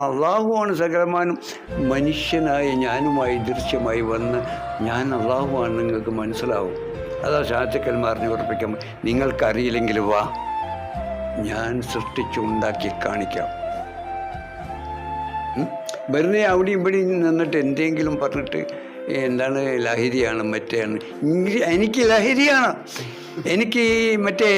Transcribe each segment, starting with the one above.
അള്ളാഹുവാണ് സകലമാനും മനുഷ്യനായ ഞാനുമായി ദൃശ്യമായി വന്ന് ഞാൻ അള്ളാഹുവാണ് നിങ്ങൾക്ക് മനസ്സിലാവും അതാ ശാസ്ത്രക്കന്മാർ ഉറപ്പിക്കാം നിങ്ങൾക്കറിയില്ലെങ്കിൽ വാ ഞാൻ സൃഷ്ടിച്ചുണ്ടാക്കി കാണിക്കാം? വെറുതെ അവിടെയും ഇവിടെയും നിന്നിട്ട് എന്തെങ്കിലും പറഞ്ഞിട്ട് എന്താണ് ലഹരിയാണ് മറ്റേയാണ് എനിക്ക് ലഹരിയാണ്. എനിക്ക് മറ്റേ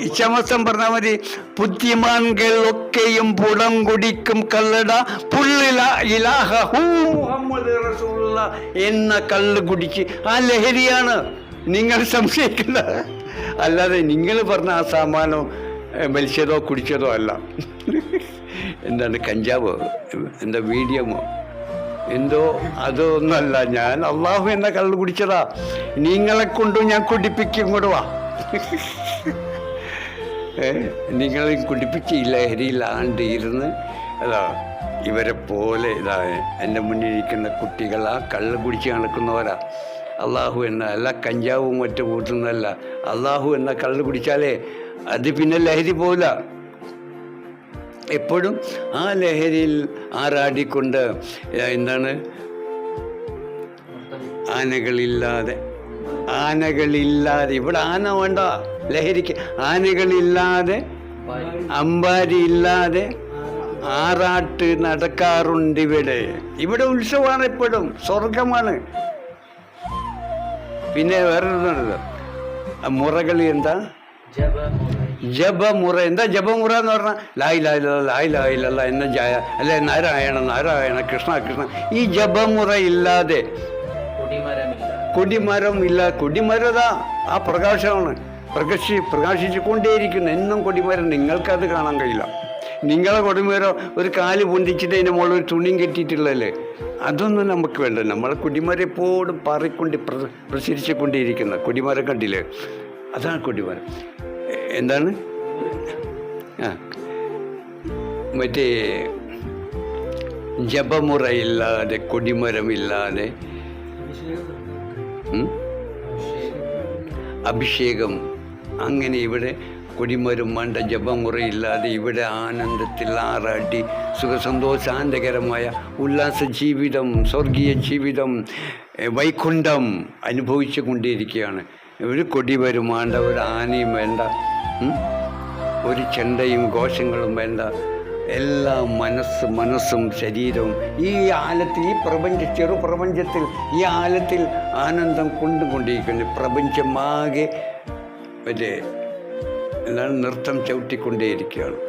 ഇച്ഛാമസ്തം പറഞ്ഞാൽ മതി. ബുദ്ധിമാൻകൾ ഒക്കെയും പുടം കുടിക്കും കല്ലട. പുള്ളില ഇലാഹ ഹൂ മുഹമ്മദ് എന്ന കള്ള് കുടിച്ച് ആ ലഹരിയാണ്. നിങ്ങൾ സംശയിക്കണ്ട അല്ലാതെ നിങ്ങൾ പറഞ്ഞ ആ സാമാനോ മത്സ്യതോ കുടിച്ചതോ അല്ല. എന്താണ് കഞ്ചാവോ? എന്താ വീഡിയമോ എന്തോ? അതൊന്നല്ല ഞാൻ. അള്ളാഹു എന്ന കള്ള് കുടിച്ചതാ. നിങ്ങളെ കൊണ്ടും ഞാൻ കുടിപ്പിക്കും കൊടുവാ നിങ്ങളെ കുടിപ്പിക്കില്ല ഈ ഇരുന്ന്. അതാ ഇവരെ പോലെ ഇതാ എന്റെ മുന്നിലിരിക്കുന്ന കുട്ടികൾ ആ കള്ള് കുടിച്ച് നടക്കുന്നവരാ. അള്ളാഹു എന്ന അല്ല കഞ്ചാവും മറ്റു കൂട്ടുന്നതല്ല. അള്ളാഹു എന്ന കള്ള് കുടിച്ചാലേ അത് പിന്നെ ലഹരി പോവില്ല. എപ്പോഴും ആ ലഹരിയിൽ ആറാടിക്കൊണ്ട് എന്താണ്? ആനകളില്ലാതെ ആനകളില്ലാതെ ഇവിടെ ആന വേണ്ട ലഹരിക്ക് ആനകളില്ലാതെ അമ്പാരി ഇല്ലാതെ ആറാട്ട് നടക്കാറുണ്ട് ഇവിടെ. ഇവിടെ ഉത്സവമാണ് എപ്പോഴും സ്വർഗമാണ് പിന്നെ വേറൊരു മുറകളി എന്താ? ജപമുറ. എന്താ ജപമുറ എന്ന് പറഞ്ഞാൽ ലായ് ലായ് ലായ് ലായ് ലല്ല എന്ന ജായ അല്ലെ നാരായണ നാരായണ കൃഷ്ണ കൃഷ്ണ. ഈ ജപമുറ ഇല്ലാതെ കൊടിമരം ഇല്ല കൊടിമരതാ ആ പ്രകാശമാണ്. പ്രകാശി കൊണ്ടേയിരിക്കുന്നു എന്നും കൊടിമരം. നിങ്ങൾക്കത് കാണാൻ കഴിയില്ല. നിങ്ങളെ കൊടിമരം ഒരു കാൽ പൊന്തിച്ചിട്ട് അതിന്റെ മുകളിൽ ഒരു തുണിയും കെട്ടിയിട്ടുള്ളതല്ലേ? അതൊന്നും നമുക്ക് വേണ്ട. നമ്മളെ കൊടിമരം എപ്പോഴും പാറിക്കൊണ്ട് പ്ര- പ്രസരിച്ചുകൊണ്ടേയിരിക്കുന്ന കൊടിമരം കണ്ടില്ലേ? അതാണ് കൊടിമരം. എന്താണ് ആ മറ്റേ ജപമുറയില്ലാതെ കൊടിമരമില്ലാതെ? അഭിഷേകം അങ്ങനെ ഇവിടെ കൊടിമരം വേണ്ട ജപമുറയില്ലാതെ ഇവിടെ ആനന്ദത്തിൽ ആറാട്ടി സുഖസന്തോഷാന്തകരമായ ഉല്ലാസ ജീവിതം സ്വർഗീയ ജീവിതം വൈകുണ്ഠം അനുഭവിച്ചു കൊണ്ടിരിക്കുകയാണ് ഒരു കൊടി വേണ്ട ഒരു ആനയും വേണ്ട? ഒരു ചെണ്ടയും ഘോഷങ്ങളും വേണ്ട. എല്ലാ മനസ്സ് മനസ്സും ശരീരവും ഈ ആലത്തിൽ ഈ പ്രപഞ്ച ചെറു പ്രപഞ്ചത്തിൽ ഈ ആലത്തിൽ ആനന്ദം കൊണ്ടുകൊണ്ടിരിക്കുന്നു. പ്രപഞ്ചമാകെ മറ്റേ എന്താണ് നൃത്തം ചവിട്ടിക്കൊണ്ടേയിരിക്കുകയാണ്.